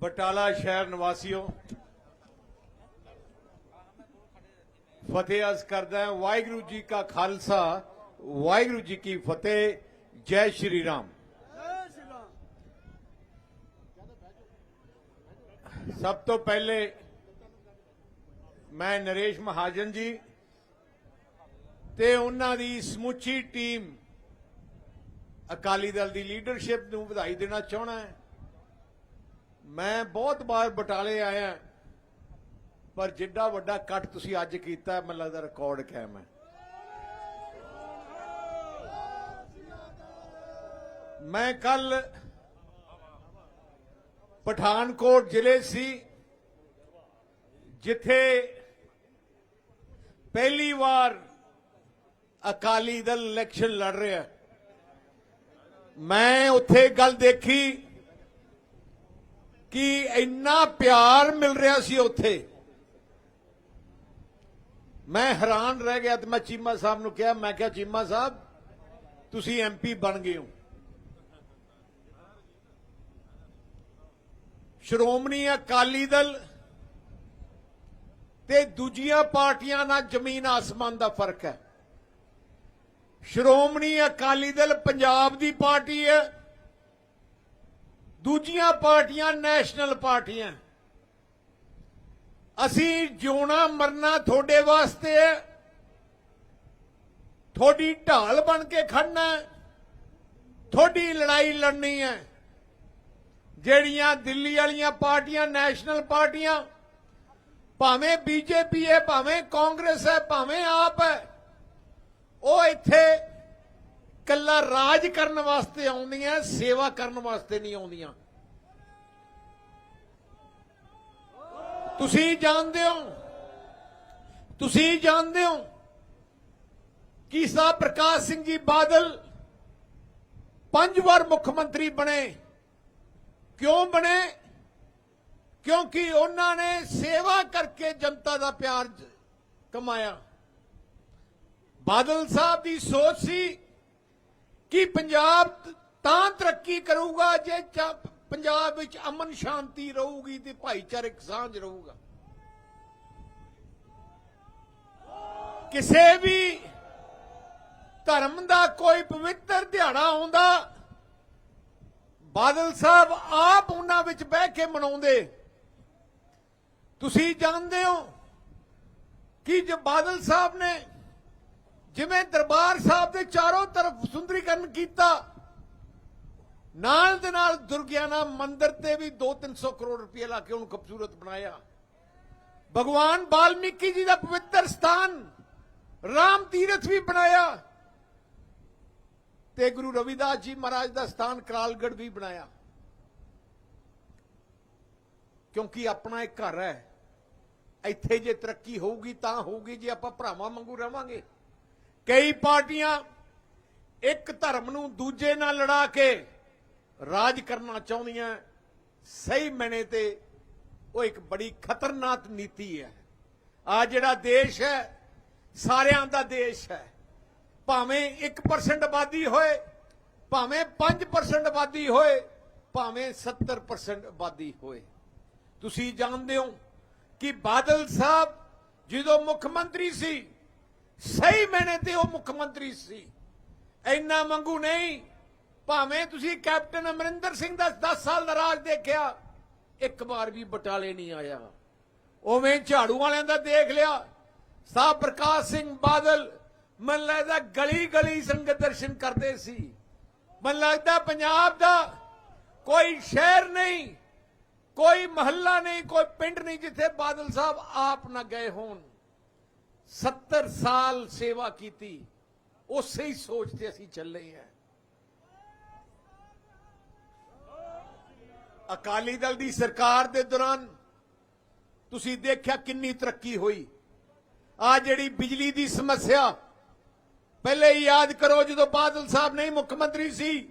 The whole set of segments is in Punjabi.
ਬਟਾਲਾ ਸ਼ਹਿਰ ਨਿਵਾਸੀਓ, ਫਤਿਹ ਅਰਜ਼ ਕਰਦਾ ਹਾਂ, ਵਾਹਿਗੁਰੂ ਜੀ ਕਾ ਖਾਲਸਾ, ਵਾਹਿਗੁਰੂ ਜੀ ਕੀ ਫਤਿਹ, ਜੈ ਸ਼੍ਰੀ ਰਾਮ। ਸਭ ਤੋਂ ਪਹਿਲੇ ਮੈਂ ਨਰੇਸ਼ ਮਹਾਜਨ ਜੀ ਤੇ ਉਹਨਾਂ ਦੀ ਸਮੁੱਚੀ ਟੀਮ ਅਕਾਲੀ ਦਲ ਦੀ ਲੀਡਰਸ਼ਿਪ ਨੂੰ ਵਧਾਈ ਦੇਣਾ ਚਾਹਣਾ ਹੈ। ਮੈਂ ਬਹੁਤ ਵਾਰ ਬਟਾਲੇ ਆਇਆ, ਪਰ ਜਿੱਡਾ ਵੱਡਾ ਕੱਟ ਤੁਸੀਂ ਅੱਜ ਕੀਤਾ, ਮੈਨੂੰ ਲੱਗਦਾ ਰਿਕਾਰਡ ਕਾਇਮ ਹੈ। ਮੈਂ ਕੱਲ ਪਠਾਨਕੋਟ ਜ਼ਿਲ੍ਹੇ ਸੀ, ਜਿੱਥੇ ਪਹਿਲੀ ਵਾਰ ਅਕਾਲੀ ਦਲ ਇਲੈਕਸ਼ਨ ਲੜ ਰਿਹਾ। ਮੈਂ ਉੱਥੇ ਗੱਲ ਦੇਖੀ। ਕਿ ਇੰਨਾ ਪਿਆਰ ਮਿਲ ਰਿਹਾ ਸੀ ਉੱਥੇ। ਮੈਂ ਹੈਰਾਨ ਰਹਿ ਗਿਆ ਤੇ ਮੈਂ ਚੀਮਾ ਸਾਹਿਬ ਨੂੰ ਕਿਹਾ, ਮੈਂ ਕਿਹਾ, ਚੀਮਾ ਸਾਹਿਬ, ਤੁਸੀਂ ਐਮਪੀ ਬਣ ਗਏ ਹੋ। ਸ਼੍ਰੋਮਣੀ ਅਕਾਲੀ ਦਲ ਤੇ ਦੂਜੀਆਂ ਪਾਰਟੀਆਂ ਨਾਲ ਜ਼ਮੀਨ ਆਸਮਾਨ ਦਾ ਫ਼ਰਕ ਹੈ। ਸ਼੍ਰੋਮਣੀ ਅਕਾਲੀ ਦਲ ਪੰਜਾਬ ਦੀ ਪਾਰਟੀ ਹੈ ਦੂਜੀਆਂ ਪਾਰਟੀਆਂ ਨੈਸ਼ਨਲ ਪਾਰਟੀਆਂ। ਅਸੀਂ ਜਿਉਣਾ ਮਰਨਾ ਤੁਹਾਡੇ ਵਾਸਤੇ ਹੈ। ਤੁਹਾਡੀ ਢਾਲ ਬਣ ਕੇ ਖੜਨਾ ਤੁਹਾਡੀ ਲੜਾਈ ਲੜਨੀ ਹੈ। ਜਿਹੜੀਆਂ ਦਿੱਲੀ ਵਾਲੀਆਂ ਪਾਰਟੀਆਂ, ਨੈਸ਼ਨਲ ਪਾਰਟੀਆਂ, ਭਾਵੇਂ ਬੀਜੇਪੀ ਹੈ, ਭਾਵੇਂ ਕਾਂਗਰਸ ਹੈ, ਭਾਵੇਂ ਆਪ ਹੈ, ਉਹ ਇੱਥੇ ਕੱਲਾ ਰਾਜ ਕਰਨ ਵਾਸਤੇ ਆਉਂਦੀਆਂ, ਸੇਵਾ ਕਰਨ ਵਾਸਤੇ ਨਹੀਂ ਆਉਂਦੀਆਂ। ਤੁਸੀਂ ਜਾਣਦੇ ਹੋ, ਤੁਸੀਂ ਜਾਣਦੇ ਹੋ ਕਿ ਸਾ ਪ੍ਰਕਾਸ਼ ਸਿੰਘ ਜੀ ਬਾਦਲ ਪੰਜ ਵਾਰ ਮੁੱਖ ਮੰਤਰੀ ਬਣੇ। ਕਿਉਂ ਬਣੇ? ਕਿਉਂਕਿ ਉਹਨਾਂ ਨੇ ਸੇਵਾ ਕਰਕੇ ਜਨਤਾ ਦਾ ਪਿਆਰ ਕਮਾਇਆ। ਬਾਦਲ ਸਾਹਿਬ ਦੀ ਸੋਚ ਸੀ ਕਿ ਪੰਜਾਬ ਤਾਂ ਤਰੱਕੀ ਕਰੂਗਾ ਜੇ ਪੰਜਾਬ ਵਿੱਚ ਅਮਨ ਸ਼ਾਂਤੀ ਰਹੂਗੀ ਤੇ ਭਾਈਚਾਰਕ ਸਾਂਝ ਰਹੂਗਾ? ਕਿਸੇ ਵੀ ਧਰਮ ਦਾ ਕੋਈ ਪਵਿੱਤਰ ਦਿਹਾੜਾ ਆਉਂਦਾ, ਬਾਦਲ ਸਾਹਿਬ ਆਪ ਉਹਨਾਂ ਵਿੱਚ ਬਹਿ ਕੇ ਮਨਾਉਂਦੇ। ਤੁਸੀਂ ਜਾਣਦੇ ਹੋ ਕਿ ਜੇ ਬਾਦਲ ਸਾਹਿਬ ਨੇ ਜਿਵੇਂ ਦਰਬਾਰ ਸਾਹਿਬ ਦੇ ਚਾਰੋਂ ਤਰਫ ਸੁੰਦਰੀਕਰਨ ਕੀਤਾ, ਨਾਲ ਦੇ ਨਾਲ ਦੁਰਗਿਆਨਾ ਮੰਦਿਰ ਤੇ ਵੀ 2-300 ਕਰੋੜ ਰੁਪਏ ਲਾ ਕੇ ਉਹਨੂੰ ਖੂਬਸੂਰਤ ਬਣਾਇਆ। ਭਗਵਾਨ ਬਾਲਮੀਕੀ ਜੀ ਦਾ ਪਵਿੱਤਰ ਸਥਾਨ, ਰਾਮ ਤੀਰਥ ਵੀ ਬਣਾਇਆ ਤੇ ਗੁਰੂ ਰਵਿਦਾਸ ਜੀ ਮਹਾਰਾਜ ਦਾ ਸਥਾਨ ਕਰਾਲਗੜ ਵੀ ਬਣਾਇਆ। ਕਿਉਂਕਿ ਆਪਣਾ ਇੱਕ ਘਰ ਹੈ, ਇੱਥੇ ਜੇ ਤਰੱਕੀ ਹੋਊਗੀ ਤਾਂ ਹੋਊਗੀ, ਜੇ ਆਪਾਂ ਭਰਾਵਾਂ ਵਾਂਗੂ ਰਵਾਂਗੇ। ਕਈ ਪਾਰਟੀਆਂ ਇੱਕ ਧਰਮ ਨੂੰ ਦੂਜੇ ਨਾਲ ਲੜਾ ਕੇ ਰਾਜ ਕਰਨਾ ਚਾਹੁੰਦੀਆਂ ਸਹੀ ਮੈਨੇ ਤੇ ਉਹ ਇੱਕ ਬੜੀ ਖਤਰਨਾਕ ਨੀਤੀ ਹੈ ਆ ਜਿਹੜਾ ਦੇਸ਼ ਹੈ ਸਾਰਿਆਂ ਦਾ ਦੇਸ਼ ਹੈ ਭਾਵੇਂ 1% ਆਬਾਦੀ ਹੋਏ, ਭਾਵੇਂ 5% ਆਬਾਦੀ ਹੋਏ, ਭਾਵੇਂ 70% ਆਬਾਦੀ ਹੋਏ। ਤੁਸੀਂ ਜਾਣਦੇ ਹੋ ਕਿ ਬਾਦਲ ਸਾਹਿਬ ਜਦੋਂ ਮੁੱਖ ਮੰਤਰੀ ਸੀ ਸਹੀ ਮੈਨੇ ਤੇ ਉਹ ਮੁੱਖ ਮੰਤਰੀ ਸੀ। ਇੰਨਾ ਮੰਗੂ ਨਹੀਂ। ਭਾਵੇਂ ਤੁਸੀਂ ਕੈਪਟਨ ਅਮਰਿੰਦਰ ਸਿੰਘ ਦਾ 10 ਸਾਲ ਦਾ ਰਾਜ ਦੇਖਿਆ, ਇੱਕ ਵਾਰ ਵੀ ਬਟਾਲੇ ਨਹੀਂ ਆਇਆ। ਉਵੇਂ ਝਾੜੂ ਵਾਲਿਆਂ ਦਾ ਦੇਖ ਲਿਆ। ਸਾਹਿਬ ਪ੍ਰਕਾਸ਼ ਸਿੰਘ ਬਾਦਲ, ਮਨ ਲੱਗਦਾ ਗਲੀ ਗਲੀ ਸੰਗਤ ਦਰਸ਼ਨ ਕਰਦੇ ਸੀ। ਮਨ ਲੱਗਦਾ ਪੰਜਾਬ ਦਾ ਕੋਈ ਸ਼ਹਿਰ ਨਹੀਂ, ਕੋਈ ਮਹੱਲਾ ਨਹੀਂ, ਕੋਈ ਪਿੰਡ ਨਹੀਂ ਜਿੱਥੇ ਬਾਦਲ ਸਾਹਿਬ ਆਪ ਨਾ ਗਏ ਹੋਣ। 70 ਸਾਲ ਸੇਵਾ ਕੀਤੀ, ਉਸੇ ਹੀ ਸੋਚ ਤੇ ਅਸੀਂ ਚੱਲੇ ਹਾਂ। ਅਕਾਲੀ ਦਲ ਦੀ ਸਰਕਾਰ ਦੇ ਦੌਰਾਨ ਤੁਸੀਂ ਦੇਖਿਆ ਕਿੰਨੀ ਤਰੱਕੀ ਹੋਈ। ਆ ਜਿਹੜੀ ਬਿਜਲੀ ਦੀ ਸਮੱਸਿਆ, ਪਹਿਲੇ ਯਾਦ ਕਰੋ ਜਦੋਂ ਬਾਦਲ ਸਾਹਿਬ ਨਹੀਂ ਮੁੱਖ ਮੰਤਰੀ ਸੀ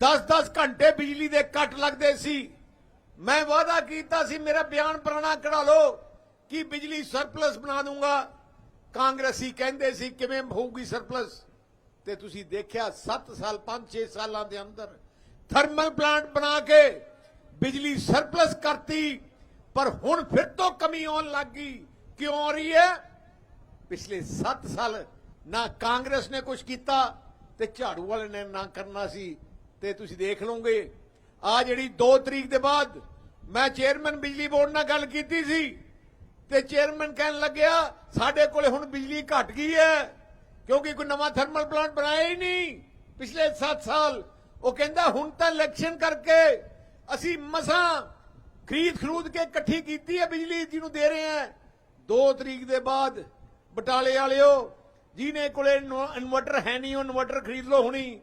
10-10 ਘੰਟੇ ਬਿਜਲੀ ਦੇ ਕੱਟ ਲੱਗਦੇ ਸੀ। ਮੈਂ ਵਾਅਦਾ ਕੀਤਾ ਸੀ, ਮੇਰਾ ਬਿਆਨ ਪੁਰਾਣਾ ਕਢਾ ਲਓ ਕਿ ਬਿਜਲੀ ਸਰਪਲਸ ਬਣਾ ਦੂੰਗਾ। ਕਾਂਗਰਸੀ ਕਹਿੰਦੇ ਸੀ, ਕਿਵੇਂ ਹੋਊਗੀ ਸਰਪਲਸ ਤੇ ਤੁਸੀਂ ਦੇਖਿਆ 7 ਸਾਲ 5-6 ਸਾਲਾਂ ਦੇ ਅੰਦਰ ਥਰਮਲ ਪਲਾਂਟ ਬਣਾ ਕੇ ਬਿਜਲੀ ਸਰਪਲਸ ਕਰਤੀ, ਪਰ ਹੁਣ ਫਿਰ ਤੋਂ ਕਮੀ ਆਉਣ ਲੱਗ ਗਈ। ਕਿਉਂ ਆ ਰਹੀ ਹੈ? ਪਿਛਲੇ 7 ਸਾਲ ਨਾ ਕਾਂਗਰਸ ਨੇ ਕੁਝ ਕੀਤਾ ਤੇ ਝਾੜੂ ਵਾਲੇ ਨੇ ਨਾ ਕਰਨਾ ਸੀ। ਤੇ ਤੁਸੀਂ ਦੇਖ ਲਓਗੇ, ਆ ਜਿਹੜੀ 2 ਤਰੀਕ ਦੇ ਬਾਅਦ ਮੈਂ ਚੇਅਰਮੈਨ ਬਿਜਲੀ ਬੋਰਡ ਨਾਲ ਗੱਲ ਕੀਤੀ ਸੀ। ਤੇ ਚੇਅਰਮੈਨ ਕਹਿਣ ਲੱਗਿਆ, ਸਾਡੇ ਕੋਲੇ ਹੁਣ ਬਿਜਲੀ ਘਟ ਗਈ ਹੈ, ਕਿਉਂਕਿ ਕੋਈ ਨਵਾਂ ਥਰਮਲ ਪਲਾਂਟ ਬਣਾਇਆ ਹੀ ਨਹੀਂ। ਪਿਛਲੇ 7 ਸਾਲ, ਉਹ ਕਹਿੰਦਾ, ਹੁਣ ਤਾਂ ਇਲੈਕਸ਼ਨ ਕਰਕੇ ਅਸੀਂ ਮਸਾਂ ਖਰੀਦ ਖਰੂਦ ਕੇ ਇਕੱਠੀ ਕੀਤੀ ਹੈ ਬਿਜਲੀ, ਜਿਹਨੂੰ ਦੇ ਰਹੇ ਹਾਂ। 2 ਤਰੀਕ ਦੇ ਬਾਅਦ, ਬਟਾਲੇ ਵਾਲਿਓ, ਜਿਹਨੇ ਕੋਲੇ ਇਨਵਰਟਰ ਹੈ ਨਹੀਂ, ਉਹ ਇਨਵਰਟਰ ਖਰੀਦ ਲਓ ਹੁਣੀ।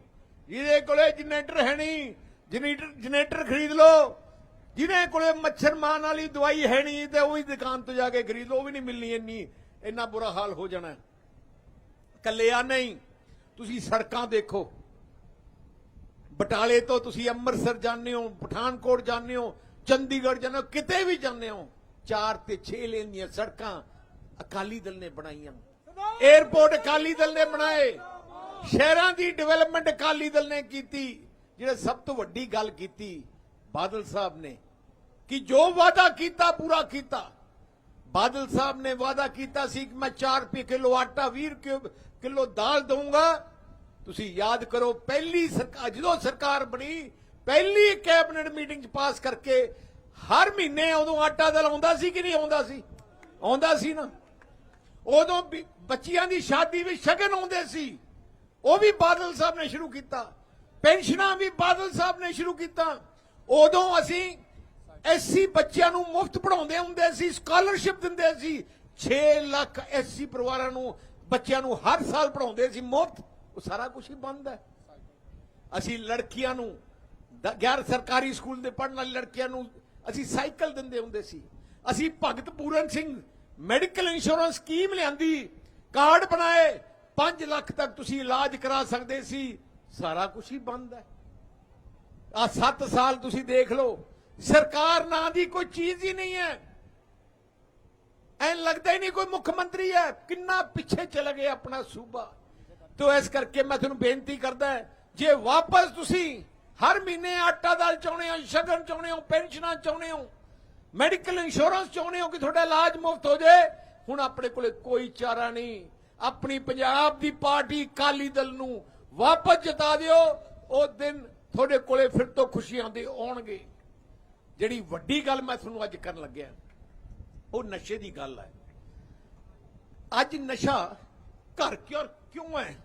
ਜਿਹਦੇ ਕੋਲੇ ਜਨਰੇਟਰ ਹੈ ਨਹੀਂ, ਜਨਰੇਟਰ ਜਨਰੇਟਰ ਖਰੀਦ ਲਓ। ਜਿਹਨੇ ਕੋਲੇ ਮੱਛਰ ਮਾਰਨ ਵਾਲੀ ਦਵਾਈ ਹੈ ਨਹੀਂ, ਤੇ ਉਹ ਵੀ ਦੁਕਾਨ ਤੋਂ ਜਾ ਕੇ ਖਰੀਦ ਲਓ, ਉਹ ਵੀ ਨਹੀਂ ਮਿਲਣੀ ਇੰਨੀ, ਇੰਨਾ ਬੁਰਾ ਹਾਲ ਹੋ ਜਾਣਾ। ਕੱਲਿਆ ਨਹੀਂ, ਤੁਸੀਂ ਸੜਕਾਂ ਦੇਖੋ। ਬਟਾਲੇ ਤੋਂ ਤੁਸੀਂ ਅੰਮ੍ਰਿਤਸਰ ਜਾਂਦੇ ਹੋ, ਪਠਾਨਕੋਟ ਜਾਂਦੇ ਹੋ, ਚੰਡੀਗੜ੍ਹ ਜਾਂਦੇ ਹੋ, ਕਿਤੇ ਵੀ ਜਾਂਦੇ ਹੋ, ਚਾਰ ਤੇ 6 ਲੇਨ ਦੀਆਂ ਸੜਕਾਂ ਅਕਾਲੀ ਦਲ ਨੇ ਬਣਾਈਆਂ। 에어ਪੋਰਟ ਅਕਾਲੀ ਦਲ ਨੇ ਬਣਾਏ। ਸ਼ਹਿਰਾਂ ਦੀ ਡਿਵੈਲਪਮੈਂਟ ਅਕਾਲੀ ਦਲ ਨੇ ਕੀਤੀ। ਜਿਹੜੇ ਸਭ ਤੋਂ ਵੱਡੀ ਗੱਲ ਕੀਤੀ ਬਾਦਲ ਸਾਹਿਬ ਨੇ ਕਿ ਜੋ ਵਾਅਦਾ ਕੀਤਾ ਪੂਰਾ ਕੀਤਾ ਬਾਦਲ ਸਾਹਿਬ ਨੇ ਵਾਅਦਾ ਕੀਤਾ ਸੀ ਕਿ ਮੈਂ 4 ਰੁਪਏ ਕਿਲੋ ਆਟਾ 20 ਰੁਪਏ ਕਿਲੋ ਦਾਲ ਦਊਂਗਾ ਤੁਸੀਂ ਯਾਦ ਕਰੋ ਪਹਿਲੀ ਸਰਕਾਰ ਜਦੋਂ ਸਰਕਾਰ ਬਣੀ ਪਹਿਲੀ ਕੈਬਨਿਟ ਮੀਟਿੰਗ ਚ ਪਾਸ ਕਰਕੇ ਹਰ ਮਹੀਨੇ ਉਦੋਂ ਆਟਾ ਦਾਲ ਆਉਂਦਾ ਸੀ ਕਿ ਨਹੀਂ ਆਉਂਦਾ ਸੀ ਆਉਂਦਾ ਸੀ ਨਾ ਉਦੋਂ ਵੀ ਬੱਚਿਆਂ ਦੀ ਸ਼ਾਦੀ ਵਿੱਚ ਸ਼ਗਨ ਆਉਂਦੇ ਸੀ ਉਹ ਵੀ ਬਾਦਲ ਸਾਹਿਬ ਨੇ ਸ਼ੁਰੂ ਕੀਤਾ ਪੈਨਸ਼ਨਾਂ ਵੀ ਬਾਦਲ ਸਾਹਿਬ ਨੇ ਸ਼ੁਰੂ ਕੀਤਾ ਉਦੋਂ ਅਸੀਂ ਐਸੀ ਬੱਚਿਆਂ ਨੂੰ ਮੁਫਤ ਪੜਾਉਂਦੇ ਹੁੰਦੇ ਸੀ ਸਕਾਲਰਸ਼ਿਪ ਦਿੰਦੇ ਸੀ। 6 ਲੱਖ ਐਸੀ ਪਰਿਵਾਰਾਂ ਨੂੰ, ਬੱਚਿਆਂ ਨੂੰ ਹਰ ਸਾਲ ਪੜਾਉਂਦੇ ਸੀ, ਮੁਫਤ। ਉਹ ਸਾਰਾ ਕੁਝ ਹੀ ਬੰਦ ਹੈ। ਅਸੀਂ ਲੜਕੀਆਂ ਨੂੰ ਗੈਰ ਸਰਕਾਰੀ ਸਕੂਲ ਦੇ ਪੜਨ ਵਾਲੀ ਲੜਕੀਆਂ ਨੂੰ ਅਸੀਂ ਸਾਈਕਲ ਦਿੰਦੇ ਹੁੰਦੇ ਸੀ। ਅਸੀਂ Bhagat Puran Singh medical insurance scheme ਲਿਆਂਦੀ, ਕਾਰਡ ਬਣਾਏ 5 ਲੱਖ ਤੱਕ ਤੁਸੀਂ ਇਲਾਜ ਕਰਾ ਸਕਦੇ ਸੀ। ਸਾਰਾ ਕੁਝ ਹੀ ਬੰਦ ਹੈ। ਆ 7 ਸਾਲ ਤੁਸੀਂ ਦੇਖ ਲਓ ਸਰਕਾਰ ਨਾਂ ਦੀ ਕੋਈ ਚੀਜ਼ ਹੀ ਨਹੀਂ ਹੈ। ਐਂ ਲੱਗਦਾ ਹੀ ਨਹੀਂ ਕੋਈ ਮੁੱਖ ਮੰਤਰੀ ਹੈ। ਕਿੰਨਾ ਪਿੱਛੇ ਚਲਾ ਗਿਆ ਆਪਣਾ ਸੂਬਾ। ਤੋ ਇਸ ਕਰਕੇ ਮੈਂ ਤੁਹਾਨੂੰ ਬੇਨਤੀ ਕਰਦਾ ਜੇ ਵਾਪਸ ਤੁਸੀਂ ਹਰ ਮਹੀਨੇ ਆਟਾ ਦਾਲ ਚਾਹੁੰਦੇ ਹੋ, ਸ਼ਗਨ ਚਾਹੁੰਦੇ ਹੋ, ਪੈਨਸ਼ਨਾਂ ਚਾਹੁੰਦੇ ਹੋ, ਮੈਡੀਕਲ ਇੰਸ਼ੋਰੈਂਸ ਚਾਹੁੰਦੇ ਹੋ ਕਿ ਤੁਹਾਡਾ ਇਲਾਜ ਮੁਫਤ ਹੋ ਜਾਏ, ਹੁਣ ਆਪਣੇ ਕੋਲੇ ਕੋਈ ਚਾਰਾ ਨਹੀਂ। ਆਪਣੀ ਪੰਜਾਬ ਦੀ ਪਾਰਟੀ ਕਾਲੀ ਦਲ ਨੂੰ ਵਾਪਸ ਜਿਤਾ ਦਿਓ। ਉਹ ਦਿਨ ਤੁਹਾਡੇ ਕੋਲੇ ਫਿਰ ਤੋਂ ਖੁਸ਼ੀਆਂ ਦੇ ਆਉਣਗੇ। ਜਿਹੜੀ ਵੱਡੀ ਗੱਲ ਮੈਂ ਤੁਹਾਨੂੰ ਅੱਜ ਕਰਨ ਲੱਗਿਆ, ਉਹ ਨਸ਼ੇ ਦੀ ਗੱਲ ਹੈ। ਅੱਜ ਨਸ਼ਾ ਘਰ ਕਿਉਂ ਕਿਉਂ ਹੈ?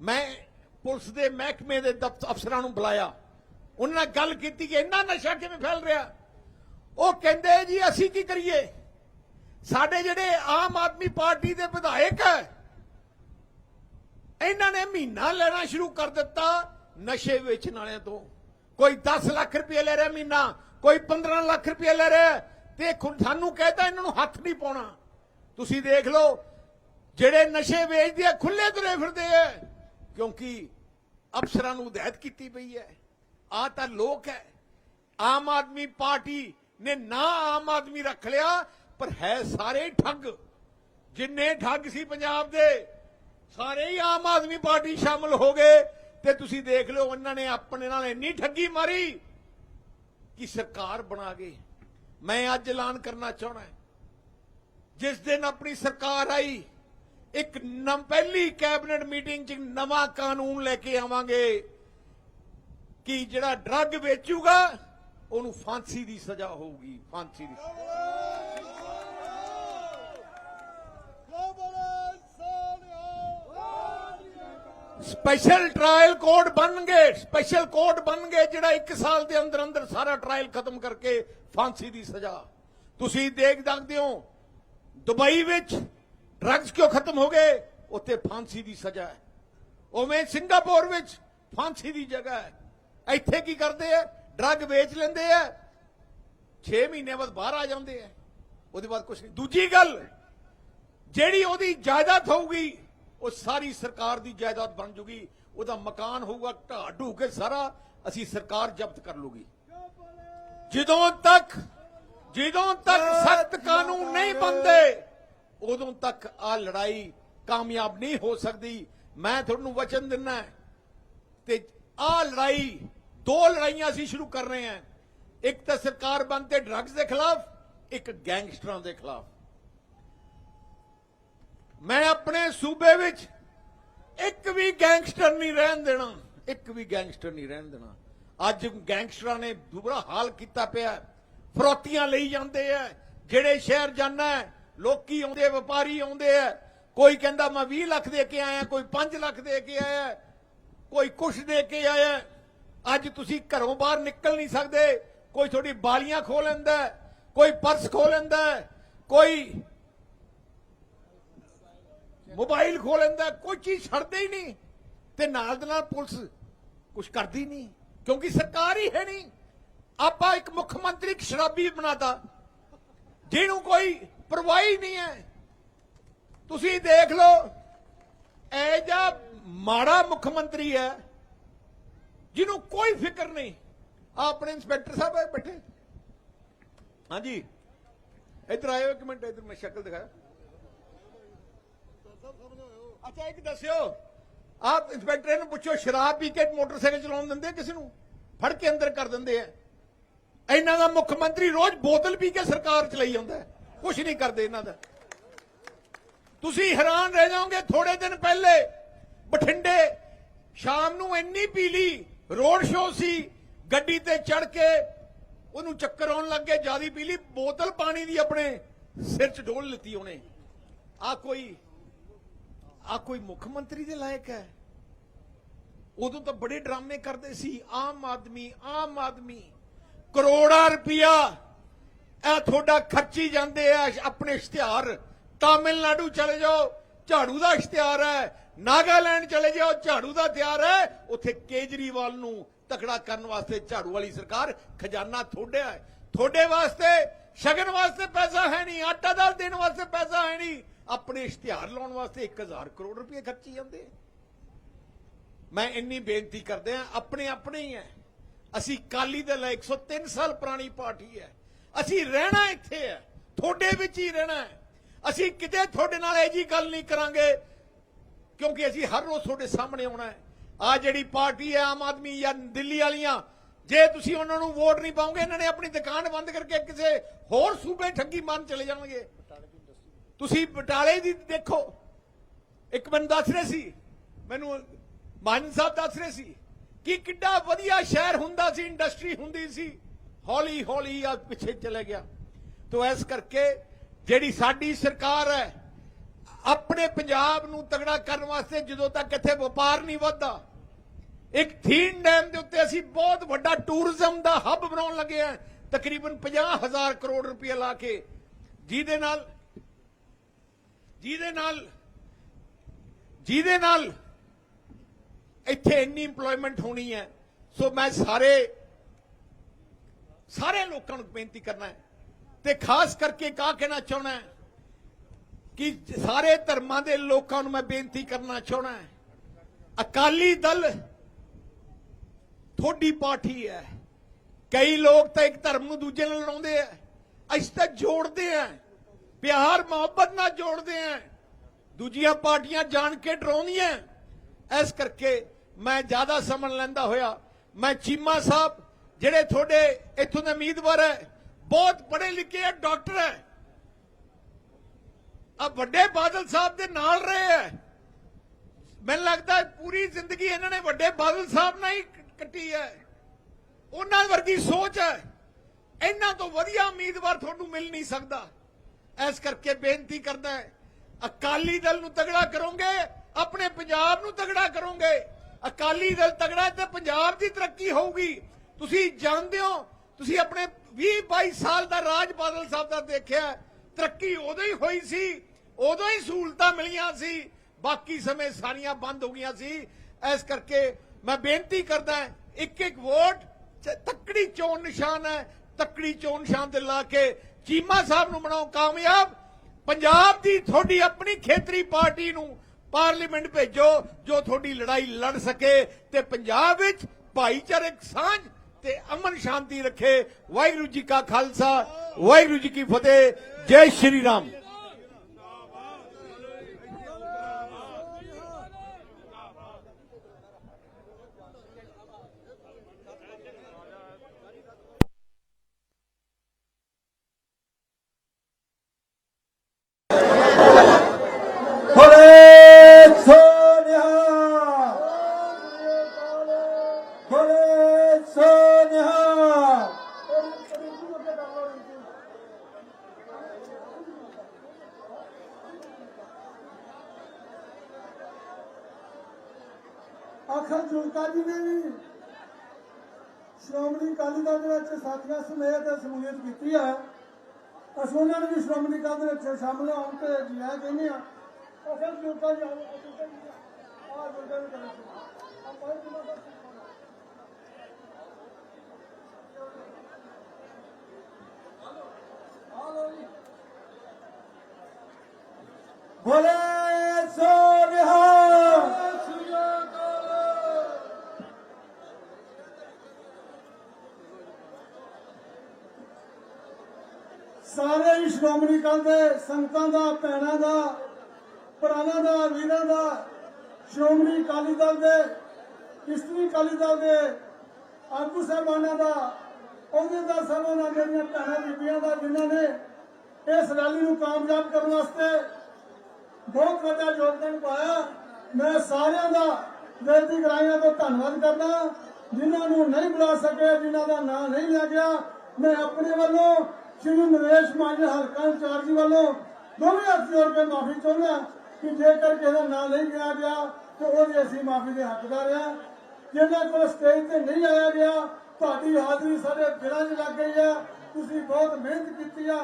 ਮੈਂ ਪੁਲਿਸ ਦੇ ਮਹਿਕਮੇ ਦੇ ਦਫ਼ਤਰ ਅਫਸਰਾਂ ਨੂੰ ਬੁਲਾਇਆ। ਉਹਨਾਂ ਨਾਲ ਗੱਲ ਕੀਤੀ ਕਿ ਇੰਨਾ ਨਸ਼ਾ ਕਿਵੇਂ ਫੈਲ ਰਿਹਾ? ਉਹ ਕਹਿੰਦੇ ਜੀ, ਅਸੀਂ ਕੀ ਕਰੀਏ? ਸਾਡੇ ਜਿਹੜੇ ਆਮ ਆਦਮੀ ਪਾਰਟੀ ਦੇ ਵਿਧਾਇਕ ਹੈ, ਇਹਨਾਂ ਨੇ ਮਹੀਨਾ ਲੈਣਾ ਸ਼ੁਰੂ ਕਰ ਦਿੱਤਾ ਨਸ਼ੇ ਵੇਚਣ ਵਾਲਿਆਂ ਤੋਂ। ਕੋਈ 10 ਲੱਖ ਰੁਪਏ ਲੈ ਰਿਹਾ ਮਹੀਨਾ, ਕੋਈ 15 ਲੱਖ ਰੁਪਏ ਲੈ ਰਿਹਾ। ਤੇ ਖੁ- ਸਾਨੂੰ ਕਹਿੰਦਾ ਇਹਨਾਂ ਨੂੰ ਹੱਥ ਨਹੀਂ ਪਾਉਣਾ। ਤੁਸੀਂ ਦੇਖ ਲਓ, ਜਿਹੜੇ ਨਸ਼ੇ ਵੇਚਦੇ ਆ ਖੁੱਲੇ ਤੁਰੇ ਫਿਰਦੇ ਆ। ਕਿਉਂਕਿ ਅਫਸਰਾਂ ਨੂੰ ਹਦਾਇਤ ਕੀਤੀ ਪਈ ਹੈ। ਆ ਤਾਂ ਲੋਕ ਹੈ। ਆਮ ਆਦਮੀ ਪਾਰਟੀ ਨੇ ਨਾ ਆਮ ਆਦਮੀ ਰੱਖ ਲਿਆ, ਪਰ ਹੈ ਸਾਰੇ ਠੱਗ। ਜਿੰਨੇ ਠੱਗ ਸੀ ਪੰਜਾਬ ਦੇ, ਸਾਰੇ ਹੀ ਆਮ ਆਦਮੀ ਪਾਰਟੀ ਸ਼ਾਮਲ ਹੋ ਗਏ। ਤੇ ਤੁਸੀਂ ਦੇਖ ਲਓ, ਉਹਨਾਂ ਨੇ ਆਪਣੇ ਨਾਲ ਇੰਨੀ ਠੱਗੀ ਮਾਰੀ ਕਿ ਸਰਕਾਰ ਬਣਾ ਗਏ ਮੈਂ ਅੱਜ ਐਲਾਨ ਕਰਨਾ ਚਾਹਣਾ ਜਿਸ ਦਿਨ ਆਪਣੀ ਸਰਕਾਰ ਆਈ, ਇੱਕ ਨਮ, ਪਹਿਲੀ ਕੈਬਨਿਟ ਮੀਟਿੰਗ 'ਚ ਨਵਾਂ ਕਾਨੂੰਨ ਲੈ ਕੇ ਆਵਾਂਗੇ ਕਿ ਜਿਹੜਾ ਡਰੱਗ ਵੇਚੂਗਾ, ਉਹਨੂੰ ਫਾਂਸੀ ਦੀ ਸਜ਼ਾ ਹੋਊਗੀ, ਫਾਂਸੀ ਦੀ ਸਪੈਸ਼ਲ ਟ੍ਰਾਇਲ ਕੋਰਟ ਬਣਨਗੇ ਸਪੈਸ਼ਲ ਕੋਰਟ ਬਣਨਗੇ ਜਿਹੜਾ 1 ਸਾਲ ਦੇ ਅੰਦਰ ਅੰਦਰ ਸਾਰਾ ਟ੍ਰਾਇਲ ਖਤਮ ਕਰਕੇ ਫਾਂਸੀ ਦੀ ਸਜ਼ਾ ਤੁਸੀਂ ਦੇਖ ਸਕਦੇ ਹੋ ਦੁਬਈ ਵਿੱਚ ਡਰੱਗਸ ਕਿਉਂ ਖਤਮ ਹੋ ਗਏ ਉੱਥੇ ਫਾਂਸੀ ਦੀ ਸਜ਼ਾ ਹੈ ਉਵੇਂ ਸਿੰਗਾਪੁਰ ਵਿੱਚ ਫਾਂਸੀ ਦੀ ਜਗ੍ਹਾ ਹੈ ਇੱਥੇ ਕੀ ਕਰਦੇ ਆ ਡਰੱਗ ਵੇਚ ਲੈਂਦੇ ਆ 6 ਮਹੀਨੇ ਬਾਅਦ ਬਾਹਰ ਆ ਜਾਂਦੇ ਆ ਉਹਦੇ ਬਾਅਦ ਕੁਝ ਨਹੀਂ ਦੂਜੀ ਗੱਲ ਜਿਹੜੀ ਉਹਦੀ ਜਾਇਦਾਦ ਹੋਊਗੀ ਉਹ ਸਾਰੀ ਸਰਕਾਰ ਦੀ ਜਾਇਦਾਦ ਬਣ ਜੂਗੀ ਉਹਦਾ ਮਕਾਨ ਹੋਊਗਾ ਢਾਹ ਢੂ ਕੇ ਸਾਰਾ ਅਸੀਂ ਸਰਕਾਰ ਜ਼ਬਤ ਕਰ ਲੂਗੀ। ਜਦੋਂ ਤੱਕ ਜਦੋਂ ਤੱਕ ਸਖਤ ਕਾਨੂੰਨ ਨਹੀਂ ਬਣਦੇ ਉਦੋਂ ਤੱਕ ਆ ਲੜਾਈ ਕਾਮਯਾਬ ਨਹੀਂ ਹੋ ਸਕਦੀ। ਮੈਂ ਤੁਹਾਨੂੰ ਵਚਨ ਦਿੰਨਾ ਤੇ ਆ ਲੜਾਈ ਦੋ ਲੜਾਈਆਂ ਅਸੀਂ ਸ਼ੁਰੂ ਕਰ ਰਹੇ ਹਾਂ। ਇੱਕ ਤਾਂ ਸਰਕਾਰ ਬੰਦ ਤੇ ਡਰੱਗਸ ਦੇ ਖਿਲਾਫ ਇੱਕ ਗੈਂਗਸਟਰਾਂ ਦੇ ਖਿਲਾਫ। ਮੈਂ ਆਪਣੇ ਸੂਬੇ ਵਿੱਚ ਇੱਕ ਵੀ ਗੈਂਗਸਟਰ ਨਹੀਂ ਰਹਿਣ ਦੇਣਾ। ਇੱਕ ਵੀ ਗੈਂਗਸਟਰ ਨਹੀਂ ਰਹਿਣ ਦੇਣਾ। ਅੱਜ ਗੈਂਗਸਟਰਾਂ ਨੇ ਬੁਰਾ ਹਾਲ ਕੀਤਾ ਪਿਆ। ਫਰੋਤੀਆਂ ਲਈ ਜਾਂਦੇ ਆ। ਜਿਹੜੇ ਸ਼ਹਿਰ ਜਾਣਾ ਹੈ, ਲੋਕੀ ਆਉਂਦੇ ਵਪਾਰੀ ਆਉਂਦੇ ਆ। ਕੋਈ ਕਹਿੰਦਾ ਮੈਂ 20 ਲੱਖ ਦੇ ਕੇ ਆਇਆ ਕੋਈ 5 ਲੱਖ ਦੇ ਕੇ ਆਇਆ ਕੋਈ ਕੁਛ ਦੇ ਕੇ ਆਇਆ। ਅੱਜ ਤੁਸੀਂ ਘਰੋਂ ਬਾਹਰ ਨਿਕਲ ਨਹੀਂ ਸਕਦੇ। ਕੋਈ ਤੁਹਾਡੀ ਬਾਲੀਆਂ ਖੋਹ ਲੈਂਦਾ ਕੋਈ ਪਰਸ ਖੋਹ ਲੈਂਦਾ ਕੋਈ ਮੋਬਾਈਲ ਖੋ ਲੈਂਦਾ, ਕੋਈ ਚੀਜ਼ ਛੱਡਦੇ ਹੀ ਨਹੀਂ। ਤੇ ਨਾਲ ਦੇ ਨਾਲ ਪੁਲਿਸ ਕੁਝ ਕਰਦੀ ਨਹੀਂ, ਕਿਉਂਕਿ ਸਰਕਾਰ ਹੀ ਹੈ ਨਹੀਂ। ਆਪਾਂ ਇੱਕ ਮੁੱਖ ਮੰਤਰੀ ਇੱਕ ਸ਼ਰਾਬੀ ਬਣਾਤਾ, ਜਿਹਨੂੰ ਕੋਈ ਪਰਵਾਹੀ ਨਹੀਂ ਹੈ। ਤੁਸੀਂ ਦੇਖ ਲਓ ਐ ਜਾ ਮਾੜਾ ਮੁੱਖ ਮੰਤਰੀ ਹੈ, ਜਿਹਨੂੰ ਕੋਈ ਫਿਕਰ ਨਹੀਂ। ਆਹ ਆਪਣੇ ਇੰਸਪੈਕਟਰ ਸਾਹਿਬ ਬੈਠੇ। ਹਾਂਜੀ। ਇੱਧਰ ਆਇਓ ਇੱਕ ਮਿੰਟ, ਇੱਧਰ ਮੈਂ ਸ਼ਕਲ ਦਿਖਾਇਆ। ਅੱਛਾ, ਇੱਕ ਦੱਸਿਓ। ਆਪ ਇੰਸਪੈਕਟਰ ਨੂੰ ਪੁੱਛੋ, ਸ਼ਰਾਬ ਪੀ ਕੇ ਮੋਟਰਸਾਈਕਲ ਚਲਾਉਣ ਦਿੰਦੇ ਕਿਸੇ ਨੂੰ? ਫੜ ਕੇ ਅੰਦਰ ਕਰ ਦਿੰਦੇ ਆ। ਇਹਨਾਂ ਦਾ ਮੁੱਖ ਮੰਤਰੀ ਰੋਜ਼ ਬੋਤਲ ਪੀ ਕੇ ਸਰਕਾਰ ਚਲਾਈ ਜਾਂਦਾ ਕੁਝ ਨਹੀਂ ਕਰਦੇ ਇਹਨਾਂ ਦਾ। ਤੁਸੀਂ ਹੈਰਾਨ ਰਹਿ ਜਾਓਗੇ ਥੋੜੇ ਦਿਨ ਪਹਿਲੇ। ਬਠਿੰਡੇ, ਸ਼ਾਮ ਨੂੰ ਇੰਨੀ ਪੀਲੀ ਰੋਡ ਸ਼ੋ ਸੀ, ਗੱਡੀ ਤੇ ਚੜ ਕੇ ਉਹਨੂੰ ਚੱਕਰ ਆਉਣ ਲੱਗੇ ਜਿਆਦੀ ਪੀਲੀ। ਬੋਤਲ ਪਾਣੀ ਦੀ ਆਪਣੇ ਸਿਰ 'ਚ ਡੋਲ ਲਿੱਤੀ ਉਹਨੇ। ਆ ਕੋਈ ਆ ਕੋਈ ਮੁੱਖ ਮੰਤਰੀ ਦੇ ਲਾਇਕ ਹੈ? ਉਦੋਂ ਤਾਂ ਬੜੇ ਡਰਾਮੇ ਕਰਦੇ ਸੀ, ਆਮ ਆਦਮੀ ਆਮ ਆਦਮੀ। ਕਰੋੜਾਂ ਰੁਪਇਆ ਇਹ ਤੁਹਾਡਾ ਖਰਚੀ ਜਾਂਦੇ ਆ, ਆਪਣੇ ਇਸ਼ਤਿਹਾਰ। ਤਾਮਿਲਨਾਡੂ ਚਲੇ ਜਾਓ, ਝਾੜੂ ਦਾ ਇਸ਼ਤਿਹਾਰ ਹੈ। ਨਾਗਾਲੈਂਡ ਚਲੇ ਜਾਓ, ਝਾੜੂ ਦਾ ਤਿਆਰ ਹੈ। ਉੱਥੇ ਕੇਜਰੀਵਾਲ ਨੂੰ ਤਕੜਾ ਕਰਨ ਵਾਸਤੇ ਝਾੜੂ ਵਾਲੀ ਸਰਕਾਰ ਖਜ਼ਾਨਾ ਥੋੜਿਆ ਹੈ। ਤੁਹਾਡੇ ਵਾਸਤੇ ਸ਼ਗਨ ਵਾਸਤੇ ਪੈਸਾ ਹੈ ਨਹੀਂ, ਆਟਾ ਦਾਲ ਦੇਣ ਵਾਸਤੇ ਪੈਸਾ ਹੈ ਨਹੀਂ। ਆਪਣੇ ਇਸ਼ਤਿਹਾਰ ਲਾਉਣ ਵਾਸਤੇ 1000 ਕਰੋੜ ਰੁਪਏ ਖਰਚੀ ਜਾਂਦੇ ਮੈਂ ਇੰਨੀ ਬੇਨਤੀ ਕਰਦੇ ਆ ਆਪਣੇ ਆਪਣੇ ਹੀ ਹੈ। ਅਸੀਂ ਕਾਲੀ ਦਲ ਹੈ 103 ਸਾਲ ਪੁਰਾਣੀ ਪਾਰਟੀ ਹੈ। ਅਸੀਂ ਰਹਿਣਾ ਇੱਥੇ ਹੈ, ਤੁਹਾਡੇ ਵਿੱਚ ਹੀ ਰਹਿਣਾ ਅਸੀਂ ਕਿਤੇ ਤੁਹਾਡੇ ਨਾਲ ਇਹ ਜੀ ਗੱਲ ਨਹੀਂ ਕਰਾਂਗੇ, ਕਿਉਂਕਿ ਅਸੀਂ ਹਰ ਰੋਜ਼ ਤੁਹਾਡੇ ਸਾਹਮਣੇ ਆਉਣਾ ਹੈ। ਆ ਜਿਹੜੀ ਪਾਰਟੀ ਹੈ, ਆਮ ਆਦਮੀ ਜਾਂ ਦਿੱਲੀ ਵਾਲੀਆਂ, ਜੇ ਤੁਸੀਂ ਉਹਨਾਂ ਨੂੰ ਵੋਟ ਨਹੀਂ ਪਾਉਂਗੇ ਇਹਨਾਂ ਨੇ ਆਪਣੀ ਦੁਕਾਨ ਬੰਦ ਕਰਕੇ ਕਿਸੇ ਹੋਰ ਸੂਬੇ ਠੱਗੀ ਮਾਰਨ ਚਲੇ ਜਾਣਗੇ। ਤੁਸੀਂ ਬਟਾਲੇ ਦੀ ਦੇਖੋ। ਇੱਕ ਮੈਨੂੰ ਦੱਸ ਰਹੇ ਸੀ, ਮੈਨੂੰ ਮਾਨ ਸਾਹਿਬ ਦੱਸ ਰਹੇ ਸੀ ਕਿ ਕਿੱਡਾ ਵਧੀਆ ਸ਼ਹਿਰ ਹੁੰਦਾ ਸੀ ਇੰਡਸਟਰੀ ਹੁੰਦੀ ਸੀ। ਹੌਲੀ ਹੌਲੀ ਆ ਪਿੱਛੇ ਚਲੇ ਗਿਆ। ਤੋ ਇਸ ਕਰਕੇ ਜਿਹੜੀ ਸਾਡੀ ਸਰਕਾਰ ਹੈ, ਆਪਣੇ ਪੰਜਾਬ ਨੂੰ ਤਗੜਾ ਕਰਨ ਵਾਸਤੇ ਜਦੋਂ ਤੱਕ ਇੱਥੇ ਵਪਾਰ ਨਹੀਂ ਵੱਧਦਾ, ਇੱਕ ਥੀਨ ਡੈਮ ਦੇ ਉੱਤੇ ਅਸੀਂ ਬਹੁਤ ਵੱਡਾ ਟੂਰਿਜ਼ਮ ਦਾ ਹੱਬ ਬਣਾਉਣ ਲੱਗੇ ਆ ਤਕਰੀਬਨ 50000 ਕਰੋੜ ਰੁਪਏ ਲਾ ਕੇ। ਜਿਹਦੇ ਨਾਲ ਜਿਹਦੇ ਨਾਲ ਜਿਹਦੇ ਨਾਲ ਇੱਥੇ ਇੰਨੀ EMPLOYMENT ਹੋਣੀ ਹੈ, ਸੋ ਮੈਂ ਸਾਰੇ ਸਾਰੇ ਲੋਕਾਂ ਨੂੰ ਬੇਨਤੀ ਕਰਨਾ ਹੈ ਤੇ ਖਾਸ ਕਰਕੇ ਕਾ ਕਹਿਣਾ ਚਾਹਣਾ ਹੈ ਕਿ ਸਾਰੇ ਧਰਮਾਂ ਦੇ ਲੋਕਾਂ ਨੂੰ ਮੈਂ ਬੇਨਤੀ ਕਰਨਾ ਚਾਹਣਾ ਹੈ, ਅਕਾਲੀ ਦਲ ਤੁਹਾਡੀ ਪਾਰਟੀ ਹੈ। ਕਈ ਲੋਕ ਤਾਂ ਇੱਕ ਧਰਮ ਨੂੰ ਦੂਜੇ ਨਾਲ ਲੜਾਉਂਦੇ ਆ ਅਸੀਂ ਤਾਂ ਜੋੜਦੇ ਆ ਪਿਆਰ, ਮੁਹੱਬਤ ਨਾਲ ਜੋੜਦੇ ਆ। ਦੂਜੀਆਂ ਪਾਰਟੀਆਂ ਜਾਣ ਕੇ ਡਰਾਉਂਦੀਆਂ ਇਸ ਕਰਕੇ ਮੈਂ ਜ਼ਿਆਦਾ ਸਮਣ ਲੈਂਦਾ ਹੋਇਆ। ਮੈਂ ਚੀਮਾ ਸਾਹਿਬ, ਜਿਹੜੇ ਤੁਹਾਡੇ ਇੱਥੋਂ ਦੇ ਉਮੀਦਵਾਰ ਹੈ, ਬਹੁਤ ਪੜ੍ਹੇ ਲਿਖੇ ਹੈ ਡਾਕਟਰ ਹੈ। ਆ ਵੱਡੇ ਬਾਦਲ ਸਾਹਿਬ ਦੇ ਨਾਲ ਰਹੇ ਹੈ ਮੈਨੂੰ ਲੱਗਦਾ ਪੂਰੀ ਜ਼ਿੰਦਗੀ ਇਹਨਾਂ ਨੇ ਵੱਡੇ ਬਾਦਲ ਸਾਹਿਬ ਨਾਲ ਹੀ ਕੱਟੀ ਹੈ। ਉਹਨਾਂ ਵਰਗੀ ਸੋਚ ਹੈ। ਇਹਨਾਂ ਤੋਂ ਵਧੀਆ ਉਮੀਦਵਾਰ ਤੁਹਾਨੂੰ ਮਿਲ ਨਹੀਂ ਸਕਦਾ। ਇਸ ਕਰਕੇ ਬੇਨਤੀ ਕਰਦਾ ਹੈ, ਅਕਾਲੀ ਦਲ ਨੂੰ ਤਗੜਾ ਕਰੋਗੇ, ਆਪਣੇ ਪੰਜਾਬ ਨੂੰ ਤਗੜਾ ਕਰੋਗੇ। ਅਕਾਲੀ ਦਲ ਤਗੜਾ ਤੇ ਪੰਜਾਬ ਦੀ ਤਰੱਕੀ ਹੋਊਗੀ। ਤੁਸੀਂ ਜਾਣਦੇ ਹੋ, ਤੁਸੀਂ ਆਪਣੇ 20 22 ਸਾਲ ਦਾ ਰਾਜ ਬਾਦਲ ਸਾਹਿਬ ਦਾ ਦੇਖਿਆ, ਤਰੱਕੀ ਉਦੋਂ ਹੀ ਹੋਈ ਸੀ, ਉਦੋਂ ਹੀ ਸਹੂਲਤਾਂ ਮਿਲੀਆਂ ਸੀ, ਬਾਕੀ ਸਮੇਂ ਸਾਰੀਆਂ ਬੰਦ ਹੋ ਗਈਆਂ ਸੀ। ਇਸ ਕਰਕੇ ਮੈਂ ਬੇਨਤੀ ਕਰਦਾ ਇੱਕ ਇੱਕ ਵੋਟ ਚ- ਤੱਕੜੀ ਚੋਣ ਨਿਸ਼ਾਨ ਹੈ, ਤੱਕੜੀ ਚੋਣ ਨਿਸ਼ਾਨ ਤੇ ਲਾ ਕੇ ਚੀਮਾ ਸਾਹਿਬ ਨੂੰ ਬਣਾਓ ਕਾਮਯਾਬ। ਪੰਜਾਬ ਦੀ ਤੁਹਾਡੀ ਆਪਣੀ ਖੇਤਰੀ ਪਾਰਟੀ ਨੂੰ ਪਾਰਲੀਮੈਂਟ ਭੇਜੋ, ਜੋ ਤੁਹਾਡੀ ਲੜਾਈ ਲੜ ਸਕੇ ਤੇ ਪੰਜਾਬ ਵਿੱਚ ਭਾਈਚਾਰਕ ਸਾਂਝ ਤੇ ਅਮਨ ਸ਼ਾਂਤੀ ਰੱਖੇ। ਵਾਹਿਗੁਰੂ ਜੀ ਕਾ ਖਾਲਸਾ, ਵਾਹਿਗੁਰੂ ਜੀ ਕੀ ਫਤਿਹ। ਜੈ ਸ਼੍ਰੀ ਰਾਮ। ਜੁਲਕਾ ਜੀ ਨੇ ਵੀ ਸ਼੍ਰੋਮਣੀ ਅਕਾਲੀ ਦਲ ਦੇ ਵਿੱਚ ਸਾਥੀਆਂ ਸਮੇਤ ਸਮੂਲੀਅਤ ਕੀਤੀ ਹੈ ਅਸੀਂ ਉਹਨਾਂ ਨੂੰ ਵੀ ਸ਼੍ਰੋਮਣੀ ਅਕਾਲੀ ਦੇ ਵਿੱਚ ਸ਼ਾਮਲ ਹੋਣ ਤੇ ਆਇਆਂ ਕਹਿੰਦੇ ਆ। ਅਸਲ ਜੁਲਕਾ ਜੀ ਆ ਕਰੋ ਬੋਲੇ ਸੋ ਨਿਹਾਲ ਸਾਰੇ ਹੀ ਸ਼੍ਰੋਮਣੀ ਅਕਾਲੀ ਦੇ ਸੰਗਤਾਂ ਦਾ, ਭੈਣਾਂ ਦਾ, ਭਰਾਵਾਂ ਦਾ, ਵੀਰਾਂ ਦਾ, ਸ਼੍ਰੋਮਣੀ ਅਕਾਲੀ ਦਲ ਦੇ, ਇਸਤਰੀ ਅਕਾਲੀ ਦਲ ਦੇ ਆਗੂ ਸਾਹਿਬਾਨਾਂ ਦਾ ਅਹੁਦੇਦਾਰ ਸਾਹਿਬਾਂ ਦਾ ਮੇਰੀਆਂ ਭੈਣਾਂ ਬੀਬੀਆਂ ਦਾ, ਜਿਨ੍ਹਾਂ ਨੇ ਇਸ ਰੈਲੀ ਨੂੰ ਕਾਮਯਾਬ ਕਰਨ ਵਾਸਤੇ ਬਹੁਤ ਵੱਡਾ ਯੋਗਦਾਨ ਪਾਇਆ, ਮੈਂ ਸਾਰਿਆਂ ਦਾ ਬੇਨਤੀ ਕਰਾਈਆਂ ਤੋਂ ਧੰਨਵਾਦ ਕਰਦਾ, ਜਿਨ੍ਹਾਂ ਨੂੰ ਨਹੀਂ ਬੁਲਾ ਸਕੇ ਜਿਨ੍ਹਾਂ ਦਾ ਨਾਂ ਨਹੀਂ ਲਿਆ ਗਿਆ, ਮੈਂ ਆਪਣੇ ਵੱਲੋਂ ਸ਼੍ਰੀ ਨਰੇਸ਼ ਮਾਨ ਹਲਕਾ ਇੰਚਾਰਜ ਵੱਲੋਂ ਦੋਵੇਂ ਹੱਥ ਮਾਫੀ ਚਾਹੁੰਦਾ ਕਿ ਜੇਕਰ ਕਿਸੇ ਦਾ ਨਾਂ ਨਹੀਂ ਲਿਆ ਗਿਆ ਤੇ ਉਹਦੀ ਅਸੀਂ ਮਾਫੀ ਦੇ ਹੱਕਦਾਰ ਆ ਜਿਨ੍ਹਾਂ ਕੋਲ ਸਟੇਜ ਤੇ ਨਹੀਂ ਆਇਆ ਗਿਆ, ਤੁਹਾਡੀ ਹਾਜ਼ਰੀ ਸਾਡੇ ਦਿਲਾਂ 'ਚ ਲੱਗ ਗਈ ਆ। ਤੁਸੀਂ ਬਹੁਤ ਮਿਹਨਤ ਕੀਤੀ ਆ।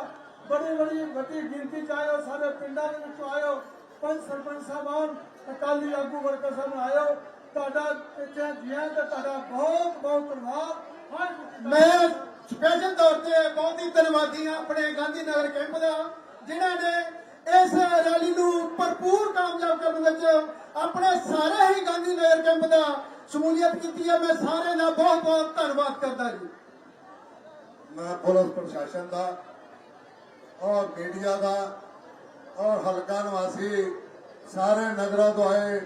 ਬੜੀ ਬੜੀ ਵੱਡੀ ਗਿਣਤੀ ਚ ਆਇਓ ਸਾਰੇ ਪਿੰਡਾਂ ਦੇ ਵਿੱਚੋਂ ਆਇਓ। ਪੰਜ ਸਰਪੰਚ ਸਾਹਿਬਾਨ, ਅਕਾਲੀ ਆਗੂ ਵਰਕਰ ਸਾਹਿਬ ਆਇਓ। ਤੁਹਾਡਾ ਇੱਥੇ ਜੀਆਂ ਤੇ ਤੁਹਾਡਾ ਬਹੁਤ ਬਹੁਤ ਧੰਨਵਾਦ। ਮੈਂ ਸਪੈਸ਼ਲ ਤੌਰ ਤੇ ਬਹੁਤ ਹੀ ਧੰਨਵਾਦੀ ਹਾਂ ਆਪਣੇ ਗਾਂਧੀ ਨਗਰ ਕੈਂਪ ਦਾ, ਜਿਨ੍ਹਾਂ ਨੇ ਇਸ ਰੈਲੀ ਨੂੰ ਭਰਪੂਰ ਕਾਮਯਾਬ ਕਰਨ ਵਿੱਚ ਆਪਣੇ ਸਾਰੇ ਹੀ ਗਾਂਧੀ ਨਗਰ ਕੈਂਪ ਦਾ ਸ਼ਮੂਲੀਅਤ ਕੀਤੀ ਹੈ। ਮੈਂ ਸਾਰੇ ਦਾ ਬਹੁਤ ਬਹੁਤ ਧੰਨਵਾਦ ਕਰਦਾ ਜੀ। ਮੈਂ ਪੁਲਿਸ ਪ੍ਰਸ਼ਾਸਨ ਦਾ ਔਰ ਮੀਡੀਆ ਦਾ ਔਰ ਹਲਕਾ ਨਿਵਾਸੀ ਸਾਰੇ ਨਗਰਾਂ ਤੋਂ ਆਏ